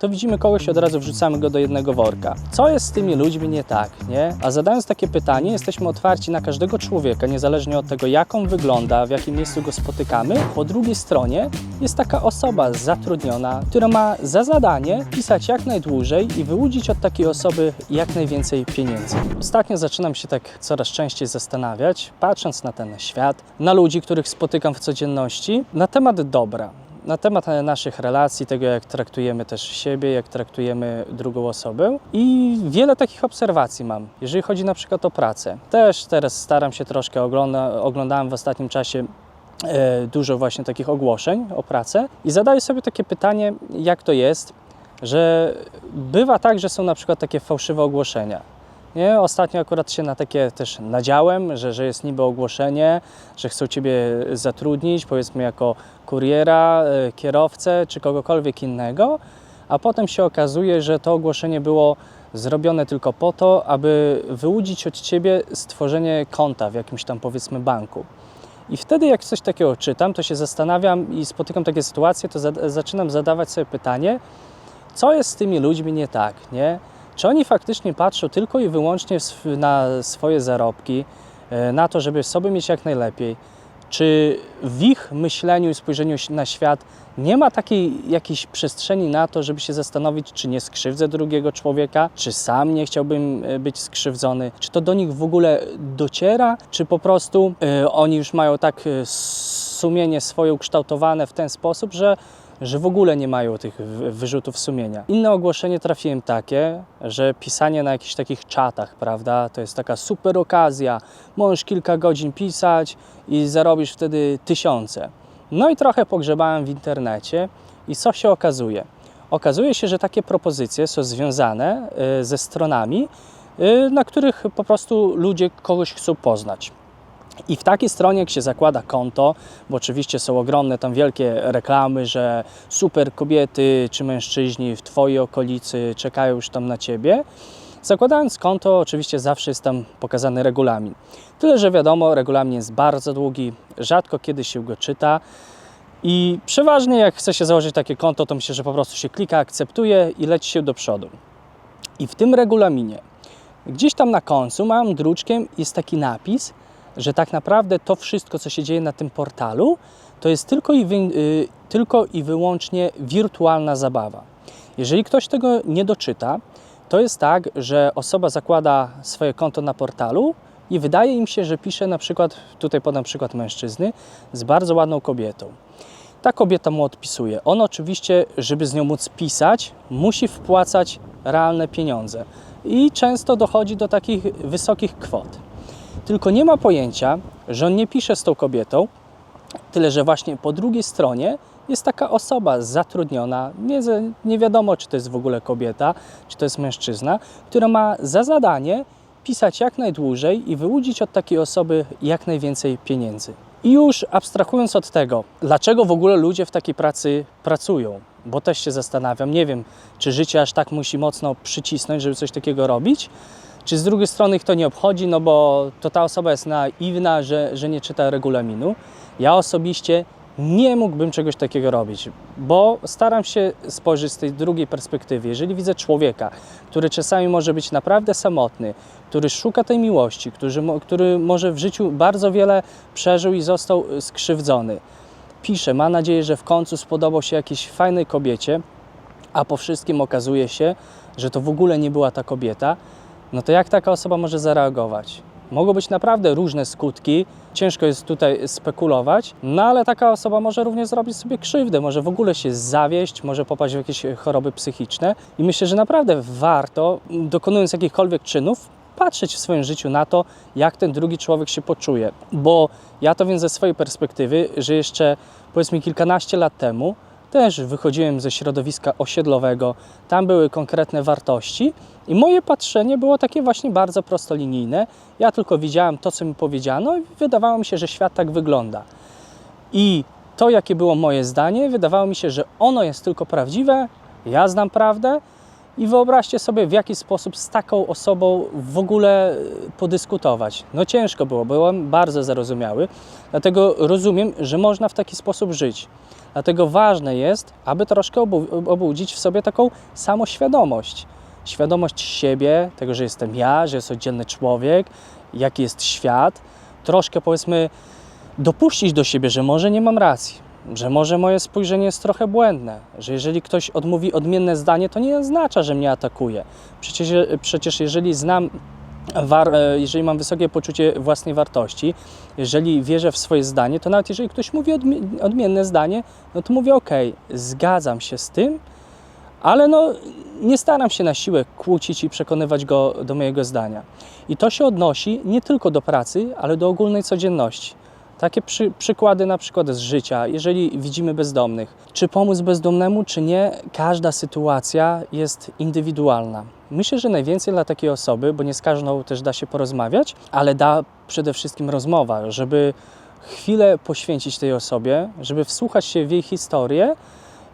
to widzimy kogoś i od razu wrzucamy go do jednego worka. Co jest z tymi ludźmi nie tak, nie? A zadając takie pytanie, jesteśmy otwarci na każdego człowieka, niezależnie od tego, jak on wygląda, w jakim miejscu go spotykamy. Po drugiej stronie jest taka osoba zatrudniona, która ma za zadanie pisać jak najdłużej i wyłudzić od takiej osoby jak najwięcej pieniędzy. Ostatnio zaczynam się tak coraz częściej zastanawiać, patrząc na ten świat, na ludzi, których spotykam w codzienności, na temat dobra na temat naszych relacji, tego jak traktujemy też siebie, jak traktujemy drugą osobę. I wiele takich obserwacji mam, jeżeli chodzi na przykład o pracę. Też teraz staram się troszkę, ogląda, oglądałem w ostatnim czasie e, dużo właśnie takich ogłoszeń o pracę i zadaję sobie takie pytanie, jak to jest, że bywa tak, że są na przykład takie fałszywe ogłoszenia. Nie? Ostatnio akurat się na takie też nadziałem, że, że jest niby ogłoszenie, że chcą Ciebie zatrudnić, powiedzmy jako kuriera, e, kierowcę czy kogokolwiek innego, a potem się okazuje, że to ogłoszenie było zrobione tylko po to, aby wyłudzić od Ciebie stworzenie konta w jakimś tam powiedzmy banku. I wtedy jak coś takiego czytam, to się zastanawiam i spotykam takie sytuacje, to za- zaczynam zadawać sobie pytanie, co jest z tymi ludźmi nie tak, nie? Czy oni faktycznie patrzą tylko i wyłącznie na swoje zarobki, e, na to, żeby sobie mieć jak najlepiej? Czy w ich myśleniu i spojrzeniu na świat nie ma takiej jakiejś przestrzeni na to, żeby się zastanowić, czy nie skrzywdzę drugiego człowieka, czy sam nie chciałbym e, być skrzywdzony, czy to do nich w ogóle dociera, czy po prostu e, oni już mają tak sumienie swoje ukształtowane w ten sposób, że że w ogóle nie mają tych wy- wyrzutów sumienia. Inne ogłoszenie trafiłem takie, że pisanie na jakichś takich czatach, prawda, to jest taka super okazja, możesz kilka godzin pisać i zarobisz wtedy tysiące. No i trochę pogrzebałem w internecie i co się okazuje? Okazuje się, że takie propozycje są związane y, ze stronami, y, na których po prostu ludzie kogoś chcą poznać. I w takiej stronie, jak się zakłada konto, bo oczywiście są ogromne tam wielkie reklamy, że super kobiety czy mężczyźni w Twojej okolicy czekają już tam na Ciebie. Zakładając konto, oczywiście zawsze jest tam pokazany regulamin. Tyle, że wiadomo, regulamin jest bardzo długi, rzadko kiedy się go czyta. I przeważnie, jak chce się założyć takie konto, to myślę, że po prostu się klika, akceptuje i leci się do przodu. I w tym regulaminie, gdzieś tam na końcu, małym druczkiem jest taki napis, że tak naprawdę to wszystko, co się dzieje na tym portalu, to jest tylko i, wy, y, tylko i wyłącznie wirtualna zabawa. Jeżeli ktoś tego nie doczyta, to jest tak, że osoba zakłada swoje konto na portalu i wydaje im się, że pisze na przykład, tutaj podam przykład mężczyzny, z bardzo ładną kobietą. Ta kobieta mu odpisuje. On oczywiście, żeby z nią móc pisać, musi wpłacać realne pieniądze. I często dochodzi do takich wysokich kwot. Tylko nie ma pojęcia, że on nie pisze z tą kobietą, tyle że właśnie po drugiej stronie jest taka osoba zatrudniona, nie, nie wiadomo czy to jest w ogóle kobieta, czy to jest mężczyzna, która ma za zadanie pisać jak najdłużej i wyłudzić od takiej osoby jak najwięcej pieniędzy. I już abstrahując od tego, dlaczego w ogóle ludzie w takiej pracy pracują, bo też się zastanawiam, nie wiem, czy życie aż tak musi mocno przycisnąć, żeby coś takiego robić, czy z drugiej strony ich to nie obchodzi, no bo to ta osoba jest naiwna, że, że nie czyta regulaminu. Ja osobiście nie mógłbym czegoś takiego robić, bo staram się spojrzeć z tej drugiej perspektywy. Jeżeli widzę człowieka, który czasami może być naprawdę samotny, który szuka tej miłości, który, który może w życiu bardzo wiele przeżył i został y, skrzywdzony, pisze, ma nadzieję, że w końcu spodobał się jakiejś fajnej kobiecie, a po wszystkim okazuje się, że to w ogóle nie była ta kobieta, no to jak taka osoba może zareagować? Mogą być naprawdę różne skutki, ciężko jest tutaj spekulować, no ale taka osoba może również zrobić sobie krzywdę, może w ogóle się zawieść, może popaść w jakieś choroby psychiczne i myślę, że naprawdę warto, dokonując jakichkolwiek czynów, patrzeć w swoim życiu na to, jak ten drugi człowiek się poczuje. Bo ja to wiem ze swojej perspektywy, że jeszcze powiedzmy kilkanaście lat temu też wychodziłem ze środowiska osiedlowego, tam były konkretne wartości i moje patrzenie było takie właśnie bardzo prostolinijne. Ja tylko widziałem to, co mi powiedziano i wydawało mi się, że świat tak wygląda. I to, jakie było moje zdanie, wydawało mi się, że ono jest tylko prawdziwe, ja znam prawdę I wyobraźcie sobie, w jaki sposób z taką osobą w ogóle e, podyskutować. No ciężko było, byłem bardzo zarozumiały, dlatego rozumiem, że można w taki sposób żyć. Dlatego ważne jest, aby troszkę obu- obudzić w sobie taką samoświadomość. Świadomość siebie, tego, że jestem ja, że jest oddzielny człowiek, jaki jest świat. Troszkę powiedzmy dopuścić do siebie, że może nie mam racji, że może moje spojrzenie jest trochę błędne, że jeżeli ktoś odmówi odmienne zdanie, to nie oznacza, że mnie atakuje. Przecież, przecież jeżeli znam, war, e, jeżeli mam wysokie poczucie własnej wartości, jeżeli wierzę w swoje zdanie, to nawet jeżeli ktoś mówi odmi- odmienne zdanie, no to mówię ok, zgadzam się z tym, ale no, nie staram się na siłę kłócić i przekonywać go do mojego zdania. I to się odnosi nie tylko do pracy, ale do ogólnej codzienności. Takie przy, przykłady na przykład z życia, jeżeli widzimy bezdomnych. Czy pomóc bezdomnemu, czy nie, każda sytuacja jest indywidualna. Myślę, że najwięcej dla takiej osoby, bo nie z każdą też da się porozmawiać, ale da przede wszystkim rozmowa, żeby chwilę poświęcić tej osobie, żeby wsłuchać się w jej historię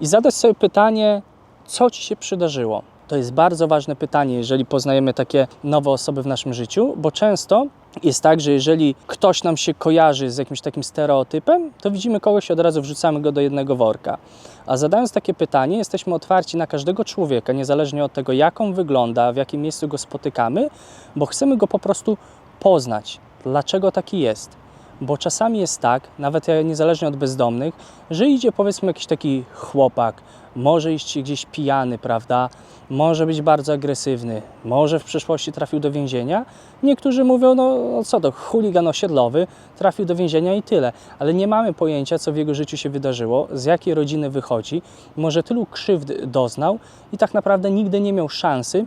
i zadać sobie pytanie, co ci się przydarzyło. To jest bardzo ważne pytanie, jeżeli poznajemy takie nowe osoby w naszym życiu, bo często jest tak, że jeżeli ktoś nam się kojarzy z jakimś takim stereotypem, to widzimy kogoś i od razu wrzucamy go do jednego worka. A zadając takie pytanie, jesteśmy otwarci na każdego człowieka, niezależnie od tego, jak on wygląda, w jakim miejscu go spotykamy, bo chcemy go po prostu poznać, dlaczego taki jest. Bo czasami jest tak, nawet niezależnie od bezdomnych, że idzie powiedzmy jakiś taki chłopak, może iść gdzieś pijany, prawda? Może być bardzo agresywny, może w przyszłości trafił do więzienia. Niektórzy mówią, no no co to, chuligan osiedlowy, trafił do więzienia i tyle. Ale nie mamy pojęcia, co w jego życiu się wydarzyło, z jakiej rodziny wychodzi. Może tylu krzywd doznał i tak naprawdę nigdy nie miał szansy,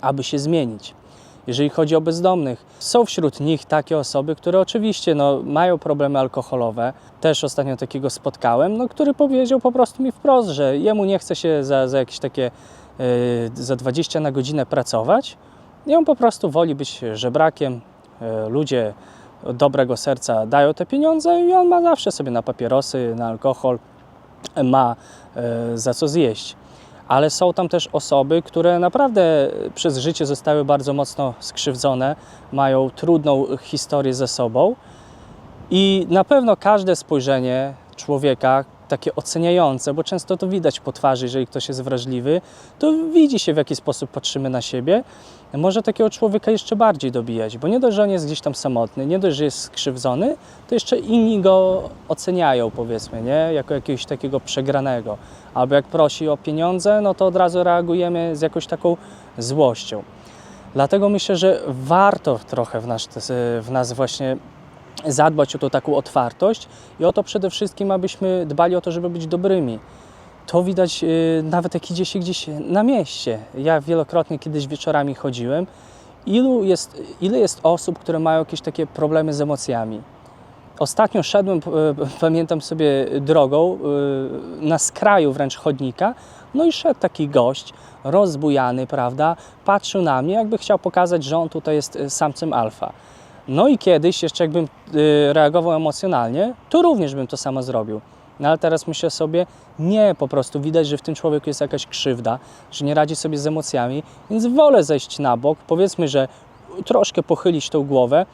aby się zmienić jeżeli chodzi o bezdomnych. Są wśród nich takie osoby, które oczywiście no, mają problemy alkoholowe. Też ostatnio takiego spotkałem, no, który powiedział po prostu mi wprost, że jemu nie chce się za, za jakieś takie yy, za 20 na godzinę pracować i on po prostu woli być żebrakiem. Yy, ludzie dobrego serca dają te pieniądze i on ma zawsze sobie na papierosy, na alkohol, ma yy, za co zjeść ale są tam też osoby, które naprawdę przez życie zostały bardzo mocno skrzywdzone, mają trudną historię ze sobą i na pewno każde spojrzenie człowieka, takie oceniające, bo często to widać po twarzy, jeżeli ktoś jest wrażliwy, to widzi się w jaki sposób patrzymy na siebie, może takiego człowieka jeszcze bardziej dobijać, bo nie dość, że on jest gdzieś tam samotny, nie dość, że jest skrzywdzony, to jeszcze inni go oceniają, powiedzmy, nie? jako jakiegoś takiego przegranego. Albo jak prosi o pieniądze, no to od razu reagujemy z jakąś taką złością. Dlatego myślę, że warto trochę w nas, w nas właśnie zadbać o tą taką otwartość i o to przede wszystkim, abyśmy dbali o to, żeby być dobrymi. To widać yy, nawet jak idzie się gdzieś na mieście. Ja wielokrotnie kiedyś wieczorami chodziłem. Ilu jest, ile jest osób, które mają jakieś takie problemy z emocjami? Ostatnio szedłem, pamiętam sobie, drogą e, na skraju wręcz chodnika, no i szedł taki gość, rozbujany, prawda, patrzył na mnie, jakby chciał pokazać, że on tutaj jest e, samcem alfa. No i kiedyś, jeszcze jakbym y, reagował emocjonalnie, to również bym to samo zrobił. No ale teraz myślę sobie, nie, po prostu widać, że w tym człowieku jest jakaś krzywda, że nie radzi sobie z emocjami, więc wolę zejść na bok, powiedzmy, że troszkę pochylić tą głowę,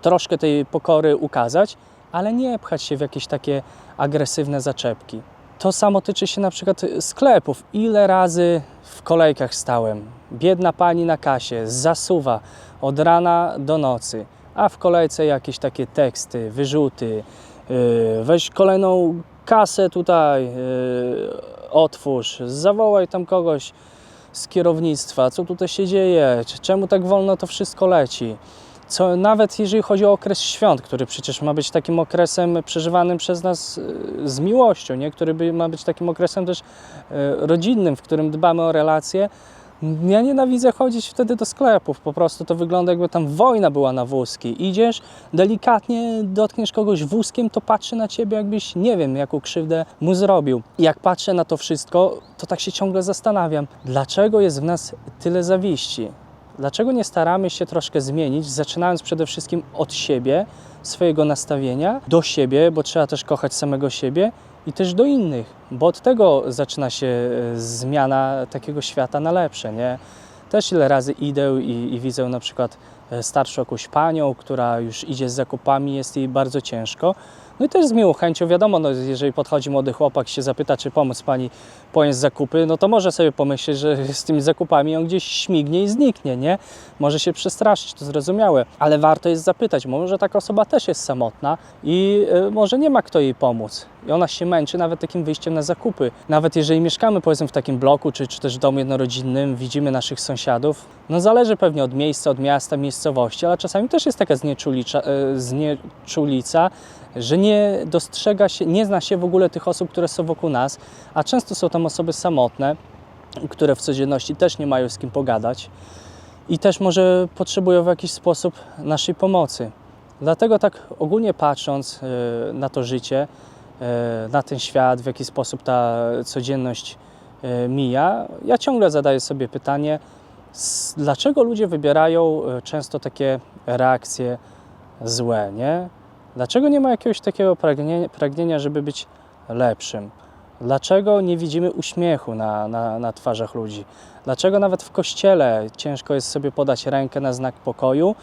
troszkę tej pokory ukazać, ale nie pchać się w jakieś takie agresywne zaczepki. To samo tyczy się na przykład sklepów. Ile razy w kolejkach stałem? Biedna pani na kasie zasuwa od rana do nocy, a w kolejce jakieś takie teksty, wyrzuty. Yy, weź kolejną kasę tutaj, yy, otwórz, zawołaj tam kogoś z kierownictwa, co tutaj się dzieje, czemu tak wolno to wszystko leci. Co, nawet jeżeli chodzi o okres świąt, który przecież ma być takim okresem przeżywanym przez nas y, z miłością, nie? który by, ma być takim okresem też y, rodzinnym, w którym dbamy o relacje. Ja nienawidzę chodzić wtedy do sklepów, po prostu to wygląda jakby tam wojna była na wózki. Idziesz, delikatnie dotkniesz kogoś wózkiem, to patrzy na ciebie jakbyś, nie wiem, jaką krzywdę mu zrobił. I jak patrzę na to wszystko, to tak się ciągle zastanawiam, dlaczego jest w nas tyle zawiści? Dlaczego nie staramy się troszkę zmienić, zaczynając przede wszystkim od siebie, swojego nastawienia do siebie, bo trzeba też kochać samego siebie i też do innych, bo od tego zaczyna się e, zmiana takiego świata na lepsze, nie? Też ile razy idę i, i widzę na przykład e, starszą jakąś panią, która już idzie z zakupami, jest jej bardzo ciężko. No i też z miłą chęcią, wiadomo, no, jeżeli podchodzi młody chłopak się zapyta, czy pomóc pani ponieść zakupy, no to może sobie pomyśleć, że z tymi zakupami on gdzieś śmignie i zniknie, nie? Może się przestraszyć, to zrozumiałe, ale warto jest zapytać, może taka osoba też jest samotna i y, może nie ma kto jej pomóc. I ona się męczy nawet takim wyjściem na zakupy. Nawet jeżeli mieszkamy powiedzmy w takim bloku, czy, czy też domu jednorodzinnym, widzimy naszych sąsiadów, no zależy pewnie od miejsca, od miasta, miejscowości, ale czasami też jest taka znieczulicza, y, znieczulica, że nie dostrzega się, nie zna się w ogóle tych osób, które są wokół nas, a często są tam osoby samotne, które w codzienności też nie mają z kim pogadać i też może potrzebują w jakiś sposób naszej pomocy. Dlatego tak ogólnie patrząc y, na to życie, y, na ten świat, w jaki sposób ta codzienność y, mija, ja ciągle zadaję sobie pytanie, dlaczego ludzie wybierają często takie reakcje złe, nie? Dlaczego nie ma jakiegoś takiego pragnienia, pragnienia żeby być lepszym? Dlaczego nie widzimy uśmiechu na, na, na twarzach ludzi? Dlaczego nawet w kościele ciężko jest sobie podać rękę na znak pokoju?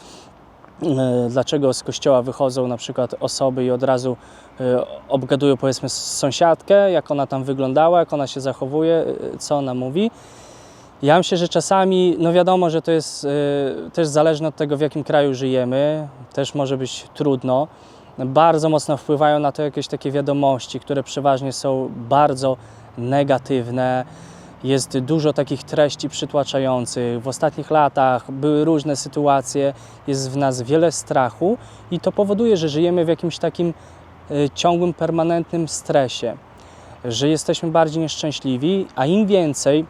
E, Dlaczego z kościoła wychodzą na przykład osoby i od razu e, obgadują powiedzmy sąsiadkę, jak ona tam wyglądała, jak ona się zachowuje, e, co ona mówi? Ja myślę, że czasami, no wiadomo, że to jest też zależne od tego, w jakim kraju żyjemy, też może być trudno. Bardzo mocno wpływają na to jakieś takie wiadomości, które przeważnie są bardzo negatywne. Jest dużo takich treści przytłaczających. W ostatnich latach były różne sytuacje, jest w nas wiele strachu i to powoduje, że żyjemy w jakimś takim e, ciągłym, permanentnym stresie, że jesteśmy bardziej nieszczęśliwi, a im więcej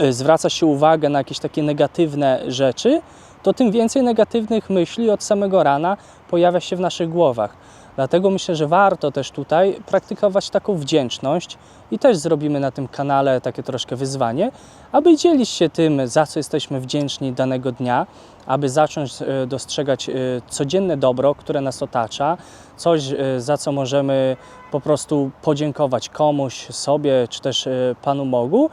y, zwraca się uwagę na jakieś takie negatywne rzeczy, to tym więcej negatywnych myśli od samego rana pojawia się w naszych głowach. Dlatego myślę, że warto też tutaj praktykować taką wdzięczność i też zrobimy na tym kanale takie troszkę wyzwanie, aby dzielić się tym, za co jesteśmy wdzięczni danego dnia, aby zacząć e, dostrzegać e, codzienne dobro, które nas otacza, coś, e, za co możemy po prostu podziękować komuś, sobie czy też Panu Bogu,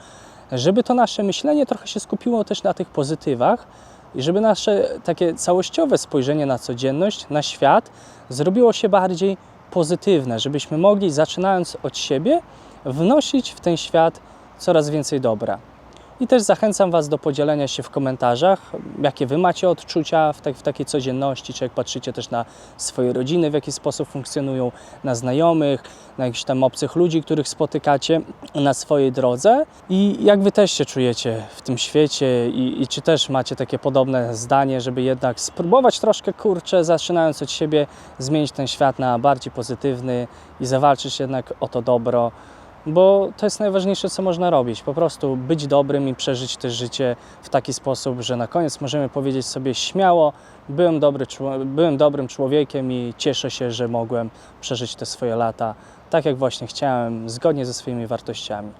żeby to nasze myślenie trochę się skupiło też na tych pozytywach i żeby nasze takie całościowe spojrzenie na codzienność, na świat zrobiło się bardziej pozytywne, żebyśmy mogli, zaczynając od siebie, wnosić w ten świat coraz więcej dobra. I też zachęcam Was do podzielenia się w komentarzach, jakie Wy macie odczucia w, tak, w takiej codzienności, czy jak patrzycie też na swoje rodziny, w jaki sposób funkcjonują, na znajomych, na jakichś tam obcych ludzi, których spotykacie na swojej drodze. I jak Wy też się czujecie w tym świecie i, i czy też macie takie podobne zdanie, żeby jednak spróbować troszkę, kurczę, zaczynając od siebie, zmienić ten świat na bardziej pozytywny i zawalczyć jednak o to dobro, bo to jest najważniejsze, co można robić. Po prostu być dobrym i przeżyć też życie w taki sposób, że na koniec możemy powiedzieć sobie śmiało: byłem, dobry, byłem dobrym człowiekiem i cieszę się, że mogłem przeżyć te swoje lata tak, jak właśnie chciałem, zgodnie ze swoimi wartościami.